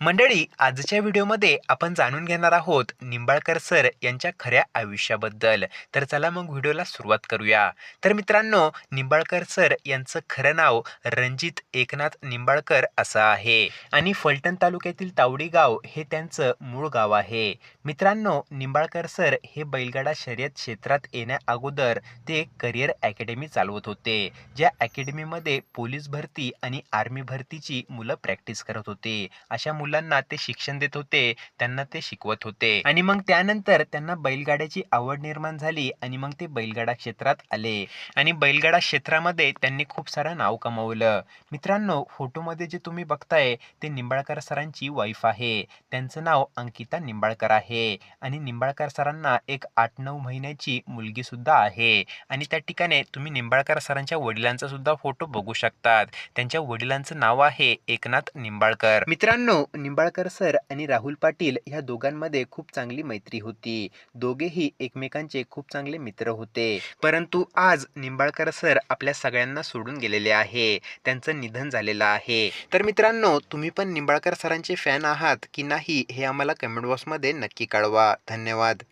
मंडळी आजच्या व्हिडिओमध्ये आपण जाणून घेणार आहोत निंबाळकर सर यांच्या खऱ्या आयुष्याबद्दल. तर चला मग व्हिडिओला सुरुवात करूया. तर मित्रांनो निंबाळकर सर यांचं खरं नाव रणजित एकनाथ निंबाळकर असं आहे. आणि फलटण तालुक्यातील तावडी गाव हे त्यांचं मूळ गाव आहे. मित्रांनो निंबाळकर सर हे बैलगाडा शर्यत क्षेत्रात येण्या अगोदर ते करिअर अकॅडमी चालवत होते ज्या अकॅडमीमध्ये पोलीस भरती आणि आर्मी भरतीची मुलं प्रॅक्टिस करत होते. अशा मुलांना ते शिक्षण देत होते त्यांना ते शिकवत होते. आणि मग त्यानंतर त्यांना बैलगाड्याची आवड निर्माण झाली आणि मग ते बैलगाडा क्षेत्रात आले. आणि बैलगाडा क्षेत्रामध्ये त्यांनी खूप सारं नाव कमावलं. मित्रांनो फोटोमध्ये जे तुम्ही बघताय ते निंबाळकर सरांची वाईफ आहे. त्यांचं नाव अंकिता निंबाळकर आहे. आणि निंबाळकर सरांना एक आठ नऊ महिन्याची मुलगी सुद्धा आहे. आणि त्या ठिकाणी तुम्ही निंबाळकर सरांच्या वडिलांचा सुद्धा फोटो बघू शकतात. त्यांच्या वडिलांचं नाव आहे एकनाथ निंबाळकर. मित्रांनो निंबाळकर सर आणि राहुल पाटील ह्या दोघांमध्ये खूप चांगली मैत्री होती. दोघेही एकमेकांचे खूप चांगले मित्र होते. परंतु आज निंबाळकर सर आपल्या सगळ्यांना सोडून गेलेले आहे. त्यांचं निधन झालेलं आहे. तर मित्रांनो तुम्ही पण निंबाळकर सरांचे फॅन आहात की नाही हे आम्हाला कमेंट बॉक्समध्ये नक्की कळवा. धन्यवाद.